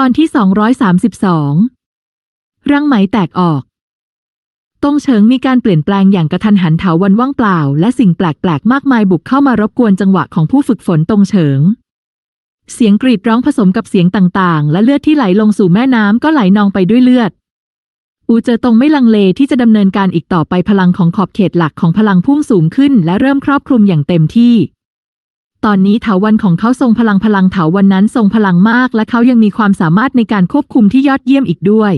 ตอนที่ 232 รังไหมแตกออก ตรงเฉิงมีการเปลี่ยนแปลงอย่างกระทันหันเถาวันว่างเปล่า และสิ่งแปลกๆ มากมายบุกเข้ามารบกวนจังหวะของผู้ฝึกฝนตรงเฉิง เสียงกรีดร้องผสมกับเสียงต่างๆ และเลือดที่ไหลลงสู่แม่น้ำก็ไหลนองไปด้วยเลือด อูเจอตรงไม่ลังเลที่จะดำเนินการอีกต่อไปพลังของขอบเขตหลักของพลังพุ่งสูงขึ้น และเริ่มครอบคลุมอย่างเต็มที่ ตอนนี้เถาวันของเขาทรงพลังพลังเถาวันนั้นทรงพลังมาก และเขายังมีความสามารถในการควบคุมที่ยอดเยี่ยมอีกด้วย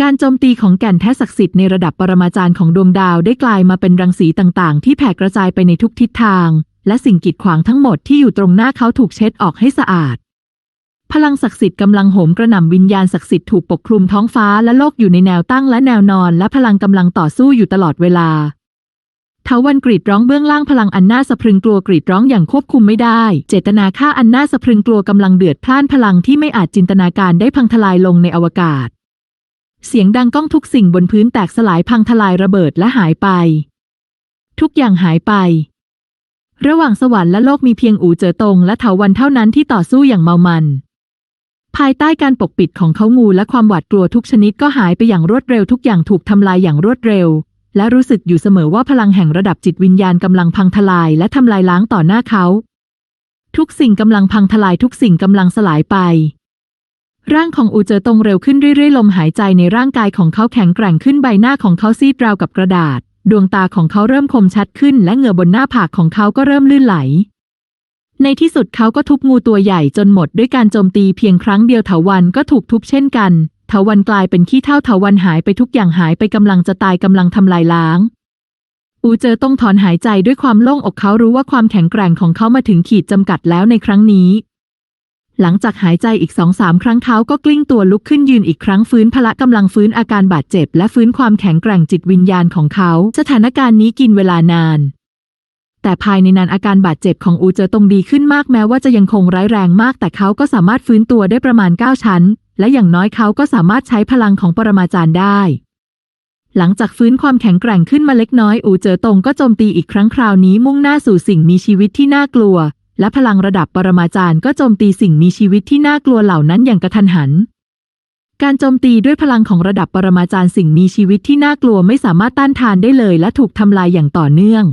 การโจมตีของแก่นแท้ศักดิ์สิทธิ์ในระดับปรมาจารย์ของดวงดาวได้กลายมาเป็นรังสีต่างๆ ที่แผ่กระจายไปในทุกทิศทาง และสิ่งกีดขวางทั้งหมดที่อยู่ตรงหน้าเขาถูกเช็ดออกให้สะอาด พลังศักดิ์สิทธิ์กำลังโหมกระหน่ำวิญญาณศักดิ์สิทธิ์ถูกปกคลุมท้องฟ้าและโลกอยู่ในแนวตั้งและแนวนอน และพลังกำลังต่อสู้อยู่ตลอดเวลา เทาวันกรีดร้องเบื้องล่างพลังอันน่าสะพรึงกลัวกรีดร้องอย่างควบคุมไม่ได้ เจตนาฆ่าอันน่าสะพรึงกลัวกำลังเดือดพล่านพลังที่ไม่อาจจินตนาการได้พังทลายลงในอวกาศ เสียงดังก้องทุกสิ่งบนพื้นแตกสลายพังทลายระเบิดและหายไป ทุกอย่างหายไป ระหว่างสวรรค์และโลกมีเพียงอูเจอตงและเถาวันเท่านั้นที่ต่อสู้อย่างเมามัน ภายใต้การปกปิดของเขางูและความหวาดกลัวทุกชนิดก็หายไปอย่างรวดเร็วทุกอย่างถูกทำลายอย่างรวดเร็ว และรู้สึกอยู่เสมอว่าพลังแห่งระดับจิตวิญญาณกำลังพังทลายและทำลายล้างต่อหน้าเขา ทุกสิ่งกำลังพังทลายทุกสิ่งกำลังสลายไป ร่างของอูเจอตรงเร็วขึ้นเรื่อยๆ ลมหายใจในร่างกายของเขาแข็งแกร่งขึ้นใบหน้าของเขาซีดราวกับกระดาษ ดวงตาของเขาเริ่มคมชัดขึ้น และเหงื่อบนหน้าผากของเขาก็เริ่มลื่นไหลในที่สุดเขาก็ทุบงูตัวใหญ่จนหมดด้วยการโจมตีเพียงครั้งเดียวเถาวันก็ถูกทุบเช่นกัน เถาวันกลายเป็นขี้เท่าเถาวันหายไปทุกอย่างหายไปกำลังจะตายกำลังทำลายล้าง อูเจอต้องถอนหายใจด้วยความโล่งอกเขารู้ว่าความแข็งแกร่งของเขามาถึงขีดจำกัดแล้วในครั้งนี้ หลังจากหายใจอีกสองสามครั้งเขาก็กลิ้งตัวลุกขึ้นยืนอีกครั้งฟื้นพละกำลังฟื้นอาการบาดเจ็บ และฟื้นความแข็งแกร่งจิตวิญญาณของเขา สถานการณ์นี้กินเวลานานแต่ภายในนั้นอาการบาดเจ็บของอูเจอตงดีขึ้นมากแม้ว่าจะยังคงร้ายแรงมาก แต่เขาก็สามารถฟื้นตัวได้ประมาณ 9 ชั้น และอย่างน้อยเขาก็สามารถใช้พลังของปรมาจารย์ได้ หลังจากฟื้นความแข็งแกร่งขึ้นมาเล็กน้อย อูเจอตงก็โจมตีอีกครั้งคราวนี้มุ่งหน้าสู่สิ่งมีชีวิตที่น่ากลัว และพลังระดับปรมาจารย์ก็โจมตีสิ่งมีชีวิตที่น่ากลัวเหล่านั้นอย่างกระทันหัน การโจมตีด้วยพลังของระดับปรมาจารย์สิ่งมีชีวิตที่น่ากลัวไม่สามารถต้านทานได้เลย และถูกทำลายอย่างต่อเนื่อง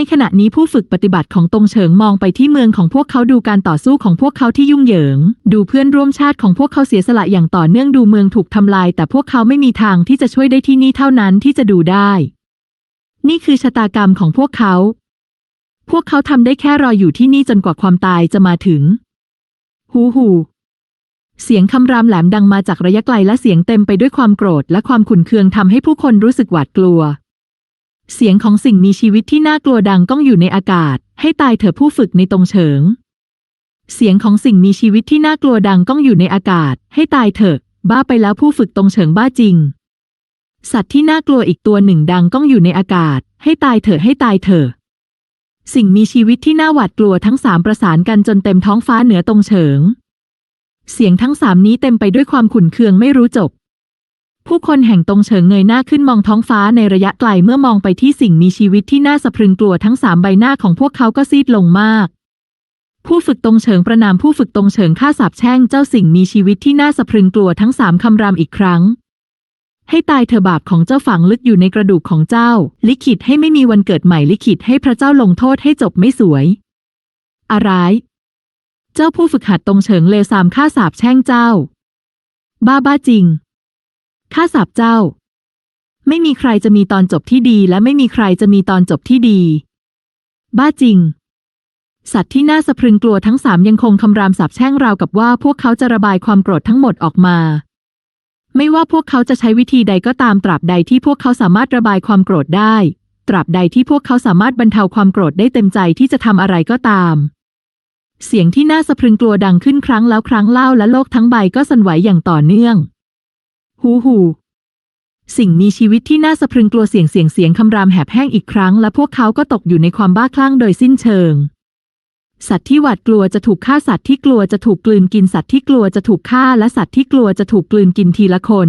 ในขณะนี้ผู้ฝึกปฏิบัติของตงเฉิงมองไปที่เมืองของพวกเขาดูการต่อสู้ของพวกเขาที่ยุ่งเหยิง ดูเพื่อนร่วมชาติของพวกเขาเสียสละอย่างต่อเนื่องดูเมืองถูกทำลาย แต่พวกเขาไม่มีทางที่จะช่วยได้ที่นี่เท่านั้นที่จะดูได้ นี่คือชะตากรรมของพวกเขา พวกเขาทำได้แค่รออยู่ที่นี่จนกว่าความตายจะมาถึง หูหูเสียงคำรามแหลมดังมาจากระยะไกลและเสียงเต็มไปด้วยความโกรธและความขุ่นเคืองทำให้ผู้คนรู้สึกหวาดกลัว เสียงของสิ่งมีชีวิตที่น่ากลัวดังก้องอยู่ในอากาศ ให้ตายเถอะผู้ฝึกในตรงเฉิง เสียงของสิ่งมีชีวิตที่น่ากลัวดังก้องอยู่ในอากาศ ให้ตายเถอะ บ้าไปแล้วผู้ฝึกตรงเฉิงบ้าจริง สัตว์ที่น่ากลัวอีกตัวหนึ่งดังก้องอยู่ในอากาศ ให้ตายเถอะให้ตายเถอะ สิ่งมีชีวิตที่น่าหวาดกลัวทั้งสามประสานกันจนเต็มท้องฟ้าเหนือตรงเฉิง เสียงทั้งสามนี้เต็มไปด้วยความขุ่นเคืองไม่รู้จบ ผู้คนแห่งตรงเฉิงเงยหน้าขึ้นมองท้องฟ้าในระยะไกลเมื่อมองไปที่สิ่งมีชีวิตที่น่าสะพรึงกลัวทั้งสามใบหน้าของพวกเขาก็ซีดลงมาก ผู้ฝึกตรงเฉิงประนามผู้ฝึกตรงเฉิงฆ่าสาบแช่งเจ้าสิ่งมีชีวิตที่น่าสะพรึงกลัวทั้งสามคำรามอีกครั้ง ให้ตายเถอบาปของเจ้าฝังลึกอยู่ในกระดูกของเจ้า ลิขิตให้ไม่มีวันเกิดใหม่ลิขิตให้พระเจ้าลงโทษให้จบไม่สวย อะไร เจ้าผู้ฝึกหัดตรงเฉิงเลวทรามฆ่าสาบแช่งเจ้า บ้าบ้าจริง ฆ่าสาบเจ้า ไม่มีใครจะมีตอนจบที่ดี และไม่มีใครจะมีตอนจบที่ดี บ้าจริง สัตว์ที่น่าสะพรึงกลัวทั้งสามยังคงคำรามสาบแช่งราวกับว่าพวกเขาจะระบายความโกรธทั้งหมดออกมา ไม่ว่าพวกเขาจะใช้วิธีใดก็ตามตราบใดที่พวกเขาสามารถระบายความโกรธได้ ตราบใดที่พวกเขาสามารถบรรเทาความโกรธได้เต็มใจที่จะทำอะไรก็ตามเสียงที่น่าสะพรึงกลัวดังขึ้นครั้งแล้วครั้งเล่าและโลกทั้งใบก็สั่นไหวอย่างต่อเนื่อง หูหูสิ่งมีชีวิตที่น่าสะพรึงกลัวเสียงเสียงเสียงคำรามแหบแห้งอีกครั้ง และพวกเขาก็ตกอยู่ในความบ้าคลั่งโดยสิ้นเชิง สัตว์ที่หวาดกลัวจะถูกฆ่าสัตว์ที่กลัวจะถูกกลืนกินสัตว์ที่กลัวจะถูกฆ่าและสัตว์ที่กลัวจะถูกกลืนกินทีละคน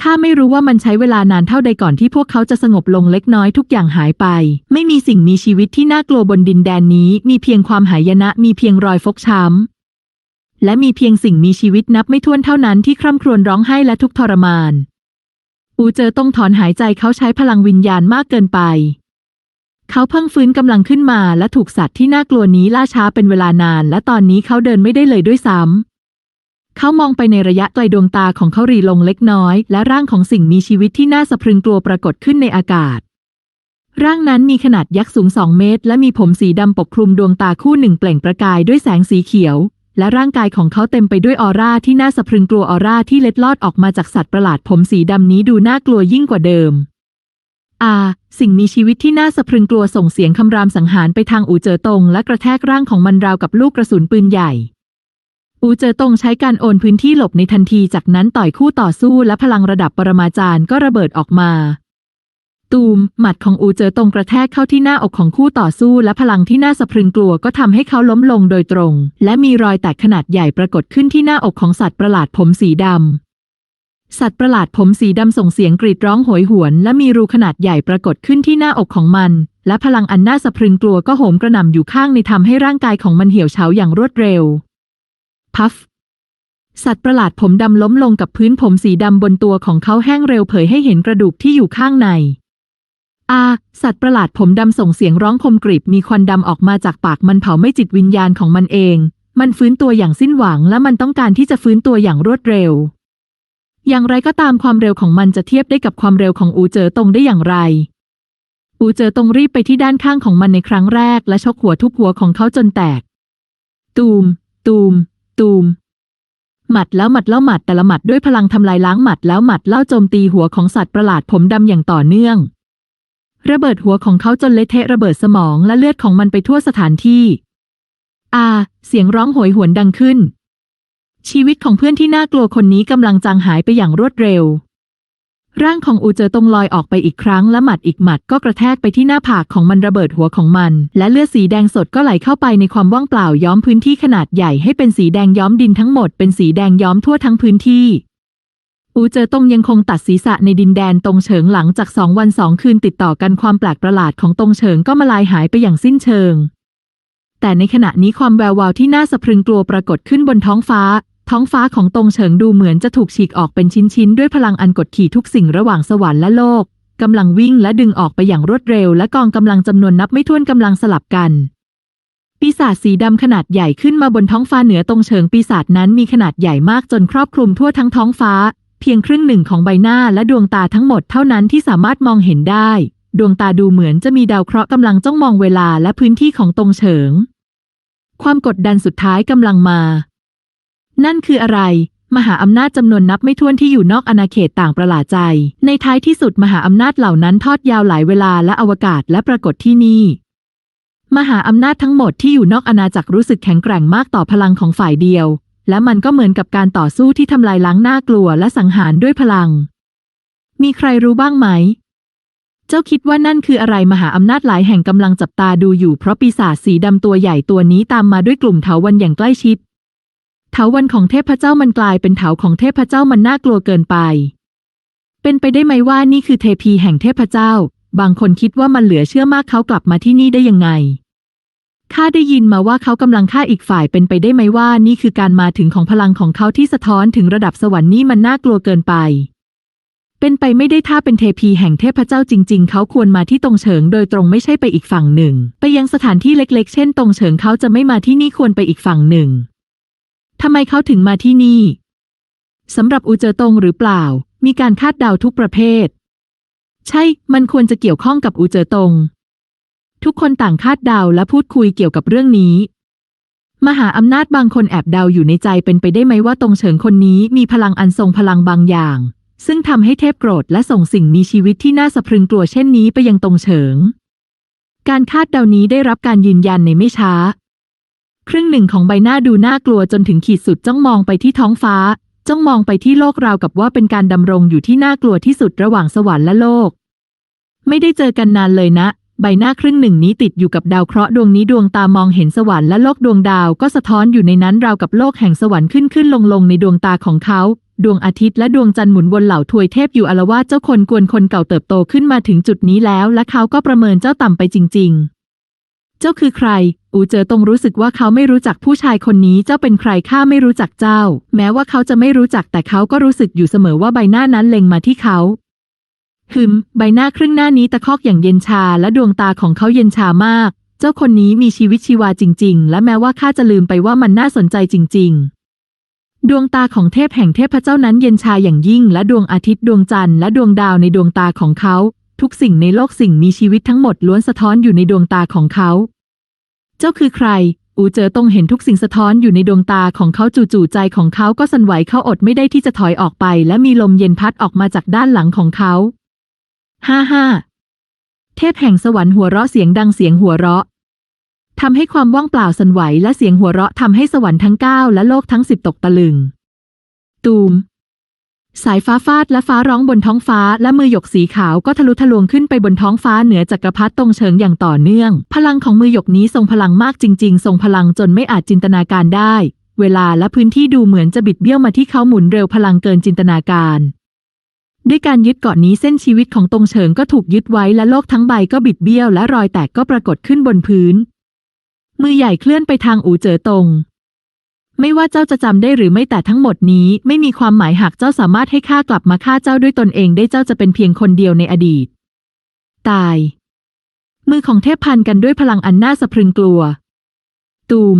ข้าไม่รู้ว่ามันใช้เวลานานเท่าใดก่อนที่พวกเขาจะสงบลงเล็กน้อยทุกอย่างหายไป ไม่มีสิ่งมีชีวิตที่น่ากลัวบนดินแดนนี้ มีเพียงความหายนะ มีเพียงรอยฟกช้ำ และมีเพียงสิ่งมีชีวิตนับไม่ถ้วนเท่านั้นที่คร่ำครวญร้องไห้และทุกทรมาน อูเจอต้องถอนหายใจเขาใช้พลังวิญญาณมากเกินไป เขาเพิ่งฟื้นกำลังขึ้นมาและถูกสัตว์ที่น่ากลัวนี้ล่าช้าเป็นเวลานาน และตอนนี้เขาเดินไม่ได้เลยด้วยซ้ำ เขามองไปในระยะไกลดวงตาของเขารีลงเล็กน้อย และร่างของสิ่งมีชีวิตที่น่าสะพรึงกลัวปรากฏขึ้นในอากาศร่างนั้นมีขนาดยักษ์สูงสองเมตร และมีผมสีดำปกคลุมดวงตาคู่หนึ่งเปล่งประกายด้วยแสงสีเขียว และร่างกายของเขาเต็มไปด้วยออร่าที่น่าสะพรึงกลัวออร่าที่เล็ดลอดออกมาจากสัตว์ประหลาดผมสีดำนี้ดูน่ากลัวยิ่งกว่าเดิม อาสิ่งมีชีวิตที่น่าสะพรึงกลัวส่งเสียงคำรามสังหารไปทางอูเจอตง และกระแทกร่างของมันราวกับลูกกระสุนปืนใหญ่ อูเจอตงใช้การโอนพื้นที่หลบในทันทีจากนั้นต่อยคู่ต่อสู้และพลังระดับปรมาจารย์ก็ระเบิดออกมา ตูม หมัดของอูเจอตรงกระแทกเข้าที่หน้าอกของคู่ต่อสู้และพลังที่น่าสะพรึงกลัวก็ทำให้เขาล้มลงโดยตรง และมีรอยแตกขนาดใหญ่ปรากฏขึ้นที่หน้าอกของสัตว์ประหลาดผมสีดำสัตว์ประหลาดผมสีดำส่งเสียงกรีดร้องโหยหวน และมีรูขนาดใหญ่ปรากฏขึ้นที่หน้าอกของมัน และพลังอันน่าสะพรึงกลัวก็โหมกระหน่ำอยู่ข้างในทำให้ร่างกายของมันเหี่ยวเฉาอย่างรวดเร็ว พัฟสัตว์ประหลาดผมดำล้มลงกับพื้นผมสีดำบนตัวของเขาแห้งเร็วเผยให้เห็นกระดูกที่อยู่ข้างใน อาสัตว์ประหลาดผมดำส่งเสียงร้องคมกริบมีควันดำออกมาจากปากมันเผาไม่จิตวิญญาณของมันเอง มันฟื้นตัวอย่างสิ้นหวังและมันต้องการที่จะฟื้นตัวอย่างรวดเร็ว อย่างไรก็ตามความเร็วของมันจะเทียบได้กับความเร็วของอูเจอตงได้อย่างไร อูเจอตงรีบไปที่ด้านข้างของมันในครั้งแรก และชกหัวทุบหัวของเขาจนแตก ตูม ตูม ตูมหมัดแล้วหมัดเล่าหมัดแต่ละหมัดด้วยพลังทำลายล้างหมัดแล้วหมัดเล่าโจมตีหัวของสัตว์ประหลาดผมดำอย่างต่อเนื่อง ระเบิดหัวของเขาจนเละเทะระเบิดสมองและเลือดของมันไปทั่วสถานที่ อาเสียงร้องโหยหวนดังขึ้น ชีวิตของเพื่อนที่น่ากลัวคนนี้กำลังจางหายไปอย่างรวดเร็ว ร่างของอูเจอตรงลอยออกไปอีกครั้งและหมัดอีกหมัดก็กระแทกไปที่หน้าผากของมันระเบิดหัวของมัน และเลือดสีแดงสดก็ไหลเข้าไปในความว่างเปล่าย้อมพื้นที่ขนาดใหญ่ให้เป็นสีแดงย้อมดินทั้งหมดเป็นสีแดงย้อมทั่วทั้งพื้นที่ อูเจอตงยังคงตัดศีรษะในดินแดนตรงเฉิงหลังจากสองวันสองคืนติดต่อกันความแปลกประหลาดของตรงเฉิงก็มาลายหายไปอย่างสิ้นเชิง แต่ในขณะนี้ความแวววาวที่น่าสะพรึงกลัวปรากฏขึ้นบนท้องฟ้า ท้องฟ้าของตรงเฉิงดูเหมือนจะถูกฉีกออกเป็นชิ้นๆ ด้วยพลังอันกดขี่ทุกสิ่งระหว่างสวรรค์และโลกกำลังวิ่งและดึงออกไปอย่างรวดเร็ว และกองกำลังจำนวนนับไม่ถ้วนกำลังสลับกันปีศาจสีดำขนาดใหญ่ขึ้นมาบนท้องฟ้าเหนือตรงเฉิงปีศาจนั้นมีขนาดใหญ่มากจนครอบคลุมทั่วทั้งท้องฟ้า เพียงครึ่งหนึ่งของใบหน้าและดวงตาทั้งหมดเท่านั้นที่สามารถมองเห็นได้ ดวงตาดูเหมือนจะมีดาวเคราะห์กำลังจ้องมองเวลาและพื้นที่ของตรงเฉิง ความกดดันสุดท้ายกำลังมา นั่นคืออะไร มหาอำนาจจำนวนนับไม่ถ้วนที่อยู่นอกอาณาเขตต่างประหลาดใจ ในท้ายที่สุดมหาอำนาจเหล่านั้นทอดยาวหลายเวลาและอวกาศและปรากฏที่นี่มหาอำนาจทั้งหมดที่อยู่นอกอาณาจักรรู้สึกแข็งแกร่งมากต่อพลังของฝ่ายเดียว และมันก็เหมือนกับการต่อสู้ที่ทำลายล้างน่ากลัวและสังหารด้วยพลัง มีใครรู้บ้างไหม เจ้าคิดว่านั่นคืออะไรมหาอำนาจหลายแห่งกำลังจับตาดูอยู่เพราะปีศาจสีดำตัวใหญ่ตัวนี้ตามมาด้วยกลุ่มเถาวันอย่างใกล้ชิด เถาวันของเทพเจ้ามันกลายเป็นเถาของเทพเจ้ามันน่ากลัวเกินไป เป็นไปได้ไหมว่านี่คือเทพีแห่งเทพเจ้า บางคนคิดว่ามันเหลือเชื่อมากเขากลับมาที่นี่ได้ยังไง ข้าได้ยินมาว่าเขากำลังฆ่าอีกฝ่ายเป็นไปได้ไหมว่านี่คือการมาถึงของพลังของเขาที่สะท้อนถึงระดับสวรรค์นี่มันน่ากลัวเกินไป เป็นไปไม่ได้ถ้าเป็นเทพีแห่งเทพเจ้าจริง ๆ เขาควรมาที่ตรงเฉิงโดยตรงไม่ใช่ไปอีกฝั่งหนึ่ง ไปยังสถานที่เล็ก ๆ เช่นตรงเฉิงเขาจะไม่มาที่นี่ควรไปอีกฝั่งหนึ่งทำไมเขาถึงมาที่นี่สำหรับอูเจอตงหรือเปล่า มีการคาดเดาทุกประเภท ใช่ มันควรจะเกี่ยวข้องกับอูเจอตง ทุกคนต่างคาดเดาและพูดคุยเกี่ยวกับเรื่องนี้ มหาอำนาจบางคนแอบเดาอยู่ในใจเป็นไปได้ไหมว่าตรงเฉิงคนนี้มีพลังอันทรงพลังบางอย่าง ซึ่งทำให้เทพโกรธและส่งสิ่งมีชีวิตที่น่าสะพรึงกลัวเช่นนี้ไปยังตรงเฉิง การคาดเดานี้ได้รับการยืนยันในไม่ช้า ครึ่งหนึ่งของใบหน้าดูน่ากลัวจนถึงขีดสุดจ้องมองไปที่ท้องฟ้า จ้องมองไปที่โลกราวกับว่าเป็นการดำรงอยู่ที่น่ากลัวที่สุดระหว่างสวรรค์และโลก ไม่ได้เจอกันนานเลยนะ ใบหน้าครึ่งหนึ่งนี้ติดอยู่กับดาวเคราะห์ดวงนี้ดวงตามองเห็นสวรรค์และโลกดวงดาวก็สะท้อนอยู่ในนั้นราวกับโลกแห่งสวรรค์ขึ้นขึ้นลงลงในดวงตาของเขา ดวงอาทิตย์และดวงจันทร์หมุนวนเหล่าทวยเทพอยู่อารวาเจ้าคนกวนคนเก่าเติบโตขึ้นมาถึงจุดนี้แล้ว และเขาก็ประเมินเจ้าต่ำไปจริง ๆ เจ้าคือใคร อูเจอตงรู้สึกว่าเขาไม่รู้จักผู้ชายคนนี้เจ้าเป็นใครข้าไม่รู้จักเจ้า แม้ว่าเขาจะไม่รู้จักแต่เขาก็รู้สึกอยู่เสมอว่าใบหน้านั้นเล็งมาที่เขา หึม ใบหน้าครึ่งหน้านี้ตะคอกอย่างเย็นชาและดวงตาของเขาเย็นชามาก เจ้าคนนี้มีชีวิตชีวาจริง ๆ และแม้ว่าข้าจะลืมไปว่ามันน่าสนใจจริง ๆดวงตาของเทพแห่งเทพเจ้านั้นเย็นชาอย่างยิ่ง และดวงอาทิตย์ดวงจันทร์และดวงดาวในดวงตาของเขา ทุกสิ่งในโลกสิ่งมีชีวิตทั้งหมดล้วนสะท้อนอยู่ในดวงตาของเขา เจ้าคือใคร อูเจอตงเห็นทุกสิ่งสะท้อนอยู่ในดวงตาของเขาจู่ๆใจของเขาก็สั่นไหวเขาอดไม่ได้ที่จะถอยออกไป และมีลมเย็นพัดออกมาจากด้านหลังของเขา ฮ่าฮ่าเทพแห่งสวรรค์หัวเราะเสียงดังเสียงหัวเราะทำให้ความว่างเปล่าสั่นไหวและเสียงหัวเราะทำให้สวรรค์ทั้งเก้าและโลกทั้งสิบตกตะลึง ตูม สายฟ้าฟาดและฟ้าร้องบนท้องฟ้าและมือหยกสีขาวก็ทะลุทะลวงขึ้นไปบนท้องฟ้าเหนือจักรพรรดิตรงเฉิงอย่างต่อเนื่อง พลังของมือหยกนี้ทรงพลังมากจริง ๆ ทรงพลังจนไม่อาจจินตนาการได้ เวลาและพื้นที่ดูเหมือนจะบิดเบี้ยวมาที่เขาหมุนเร็วพลังเกินจินตนาการ ด้วยการยึดเกาะนี้เส้นชีวิตของตรงเฉิงก็ถูกยึดไว้และโลกทั้งใบก็บิดเบี้ยวและรอยแตกก็ปรากฏขึ้นบนพื้น มือใหญ่เคลื่อนไปทางอูเจ๋อตง ไม่ว่าเจ้าจะจำได้หรือไม่แต่ทั้งหมดนี้ไม่มีความหมายหากเจ้าสามารถให้ข้ากลับมาฆ่าเจ้าด้วยตนเองได้เจ้าจะเป็นเพียงคนเดียวในอดีต ตาย มือของเทพพันกันด้วยพลังอันน่าสะพรึงกลัว ตูม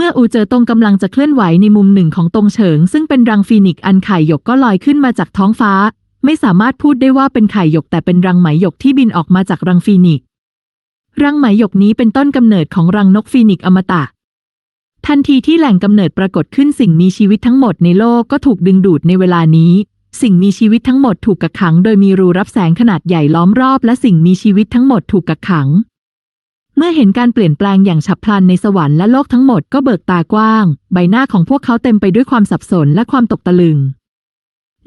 เมื่ออูเจอตรงกำลังจะเคลื่อนไหวในมุมหนึ่งของตรงเฉิง ซึ่งเป็นรังฟีนิกอันไข่หยกก็ลอยขึ้นมาจากท้องฟ้า ไม่สามารถพูดได้ว่าเป็นไข่หยกแต่เป็นรังไหมหยกที่บินออกมาจากรังฟีนิกรังไหมหยกนี้เป็นต้นกำเนิดของรังนกฟีนิกอมตะ ทันทีที่แหล่งกำเนิดปรากฏขึ้นสิ่งมีชีวิตทั้งหมดในโลกก็ถูกดึงดูดในเวลานี้ สิ่งมีชีวิตทั้งหมดถูกกักขัง โดยมีรูรับแสงขนาดใหญ่ล้อมรอบ และสิ่งมีชีวิตทั้งหมดถูกกักขัง เมื่อเห็นการเปลี่ยนแปลงอย่างฉับพลันในสวรรค์และโลกทั้งหมดก็เบิกตากว้าง ใบหน้าของพวกเขาเต็มไปด้วยความสับสนและความตกตะลึง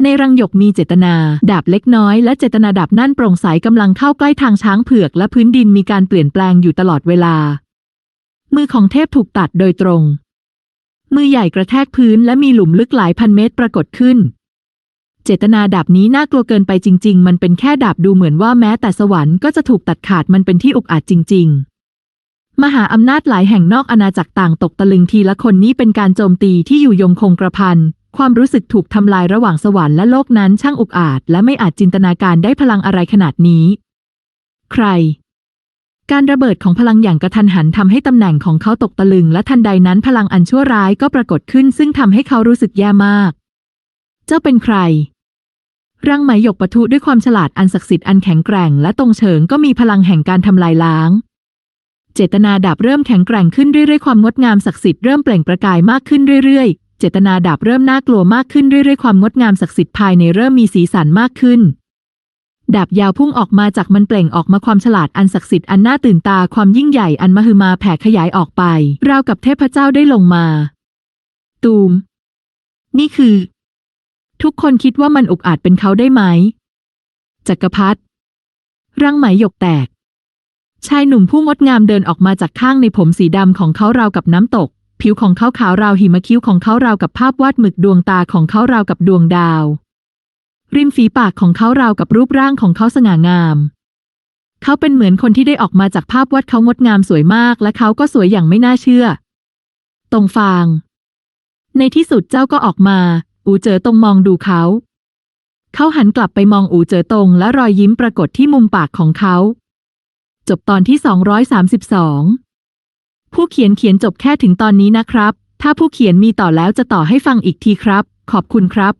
ในรังหยกมีเจตนา ดาบเล็กน้อยและเจตนาดาบนั่นโปร่งใสกำลังเข้าใกล้ทางช้างเผือกและพื้นดินมีการเปลี่ยนแปลงอยู่ตลอดเวลา มือของเทพถูกตัดโดยตรง มือใหญ่กระแทกพื้นและมีหลุมลึกหลายพันเมตรปรากฏขึ้นเจตนาดาบนี้น่ากลัวเกินไปจริง ๆ มันเป็นแค่ดาบดูเหมือนว่าแม้แต่สวรรค์ก็จะถูกตัดขาดมันเป็นที่อุกอาจจริง ๆ มหาอำนาจหลายแห่งนอกอาณาจักรต่างตกตะลึงทีละคนนี้เป็นการโจมตีที่อยู่ยงคงกระพัน ความรู้สึกถูกทำลายระหว่างสวรรค์และโลกนั้นช่างอุกอาจ และไม่อาจจินตนาการได้พลังอะไรขนาดนี้ ใคร การระเบิดของพลังอย่างกระทันหันทำให้ตำแหน่งของเขาตกตะลึง และทันใดนั้นพลังอันชั่วร้ายก็ปรากฏขึ้น ซึ่งทำให้เขารู้สึกแย่มาก เจ้าเป็นใครรังไหมหยกปะทุด้วยความฉลาดอันศักดิ์สิทธิ์อันแข็งแกร่งและตรงเฉิงก็มีพลังแห่งการทำลายล้าง เจตนาดาบเริ่มแข็งแกร่งขึ้นเรื่อยๆ ความงดงามศักดิ์สิทธิ์เริ่มเปล่งประกายมากขึ้นเรื่อยๆ เจตนาดาบเริ่มน่ากลัวมากขึ้นเรื่อยๆ ความงดงามศักดิ์สิทธิ์ภายในเริ่มมีสีสันมากขึ้น ดาบยาวพุ่งออกมาจากมันเปล่งออกมาความฉลาดอันศักดิ์สิทธิ์อันน่าตื่นตาความยิ่งใหญ่อันมหึมาแผ่ขยายออกไป ราวกับเทพเจ้าได้ลงมา ตูม นี่คือ ทุกคนคิดว่ามันอุกอาจเป็นเขาได้ไหมจักรพรรดิรังไหมหยกแตก ชายหนุ่มผู้งดงามเดินออกมาจากข้างในผมสีดำของเขาราวกับน้ำตก ผิวของเขาขาวราวหิมะคิ้วของเขาราวกับภาพวาดหมึกดวงตาของเขาราวกับดวงดาว ริมฝีปากของเขาราวกับรูปร่างของเขาสง่างาม เขาเป็นเหมือนคนที่ได้ออกมาจากภาพวาดเขางดงามสวยมาก และเขาก็สวยอย่างไม่น่าเชื่อ ตรงฟาง ในที่สุดเจ้าก็ออกมา อูเจอตรงมองดูเขา เขาหันกลับไปมองอูเจอตรงและรอยยิ้มปรากฏที่มุมปากของเขา จบตอนที่ 232 ผู้เขียนเขียนจบแค่ถึงตอนนี้นะครับ ถ้าผู้เขียนมีต่อแล้วจะต่อให้ฟังอีกทีครับ ขอบคุณครับ